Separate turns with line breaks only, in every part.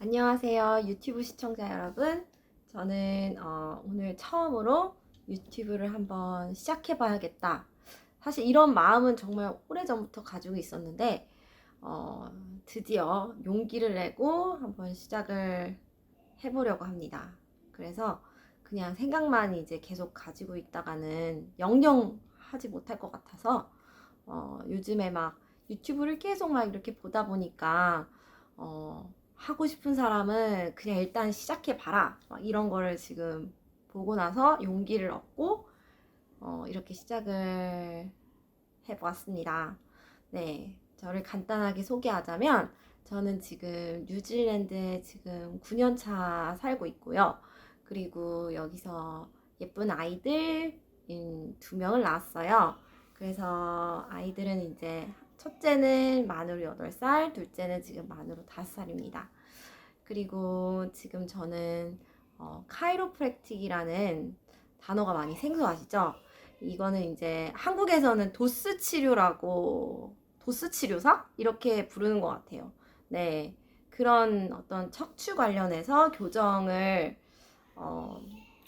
안녕하세요. 유튜브 시청자 여러분. 저는 어, 오늘 처음으로 유튜브를 한번 시작해 봐야겠다. 사실 이런 마음은 정말 오래전부터 가지고 있었는데, 어, 드디어 용기를 내고 한번 시작을 해보려고 합니다. 그래서 그냥 생각만 이제 계속 가지고 있다가는 영영 하지 못할 것 같아서, 어, 요즘에 막 유튜브를 계속 막 이렇게 보다 보니까, 어, 하고 싶은 사람은 그냥 일단 시작해 봐라. 막 이런 거를 지금 보고 나서 용기를 얻고 어, 이렇게 시작을 해보았습니다. 네, 저를 간단하게 소개하자면 저는 지금 뉴질랜드에 지금 9년 차 살고 있고요. 그리고 여기서 예쁜 아이들 두 명을 낳았어요. 그래서 아이들은 이제 첫째는 만으로 8살, 둘째는 지금 만으로 5살입니다. 그리고 지금 저는 어, 카이로프랙틱이라는 단어가 많이 생소하시죠? 이거는 이제 한국에서는 도스 치료라고 도스 치료사 이렇게 부르는 것 같아요. 네, 그런 어떤 척추 관련해서 교정을 어,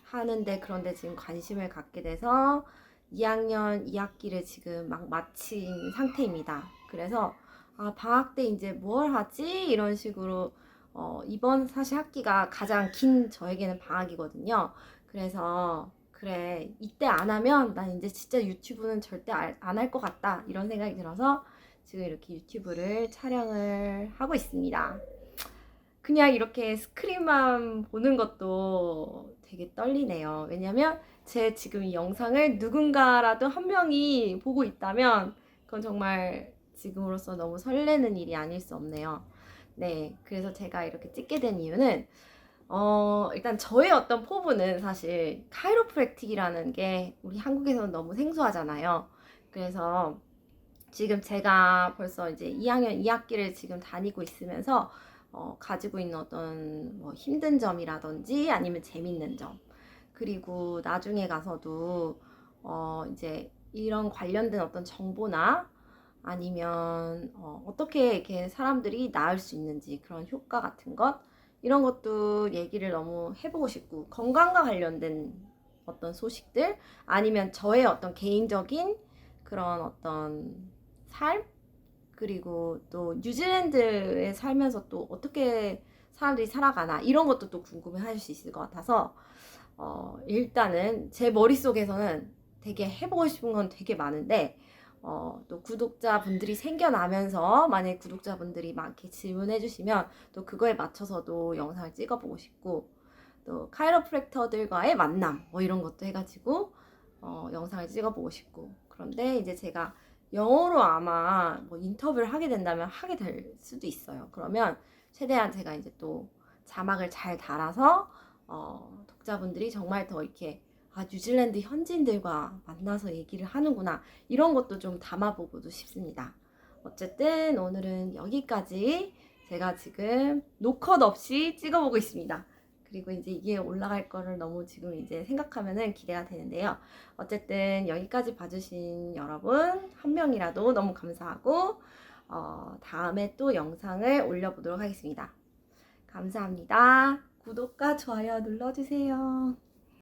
하는데 그런데 지금 관심을 갖게 돼서 2학년 2학기를 지금 막 마친 상태입니다. 그래서 아, 방학 때 이제 뭘 하지? 이런 식으로 어, 이번 사실 학기가 가장 긴 저에게는 방학이거든요. 그래서 그래 이때 안 하면 난 이제 진짜 유튜브는 절대 안 할 것 같다 이런 생각이 들어서 지금 이렇게 유튜브를 촬영을 하고 있습니다. 그냥 이렇게 스크린만 보는 것도 되게 떨리네요. 왜냐면 제 지금 이 영상을 누군가라도 한 명이 보고 있다면 그건 정말 지금으로서 너무 설레는 일이 아닐 수 없네요. 네, 그래서 제가 이렇게 찍게 된 이유는 어, 일단 저의 어떤 포부는 사실 카이로프랙틱이라는 게 우리 한국에서는 너무 생소하잖아요. 그래서 지금 제가 벌써 이제 2학년 2학기를 지금 다니고 있으면서 어, 가지고 있는 어떤 뭐 힘든 점이라든지 아니면 재밌는 점 그리고 나중에 가서도 어, 이제 이런 관련된 어떤 정보나 아니면 어, 떻게 이렇게 사람들이 나을 수 있는지 그런 효과 같은 것? 이런 것도 얘기를 너무 해보고 싶고 건강과 관련된 어떤 소식들? 아니면 저의 어떤 개인적인 그런 어떤 삶? 그리고 또 뉴질랜드에 살면서 또 어떻게 사람들이 살아가나? 이런 것도 또 궁금해 하실 수 있을 것 같아서 어, 일단은 제 머릿속에서는 되게 해보고 싶은 건 되게 많은데 어, 또 구독자분들이 생겨나면서 만약에 구독자분들이 막 이렇게 질문해 주시면 또 그거에 맞춰서도 영상을 찍어보고 싶고 또 카이로프랙터들과의 만남 뭐 이런 것도 해가지고 어, 영상을 찍어보고 싶고 그런데 이제 제가 영어로 아마 뭐 인터뷰를 하게 된다면 하게 될 수도 있어요. 그러면 최대한 제가 이제 또 자막을 잘 달아서 어, 독자분들이 정말 더 이렇게 아, 뉴질랜드 현지인들과 만나서 얘기를 하는구나. 이런 것도 좀 담아보고도 싶습니다. 어쨌든 오늘은 여기까지 제가 지금 노컷 없이 찍어보고 있습니다. 그리고 이제 이게 올라갈 거를 너무 지금 이제 생각하면은 기대가 되는데요. 어쨌든 여기까지 봐주신 여러분 한 명이라도 너무 감사하고 어, 다음에 또 영상을 올려보도록 하겠습니다. 감사합니다. 구독과 좋아요 눌러주세요.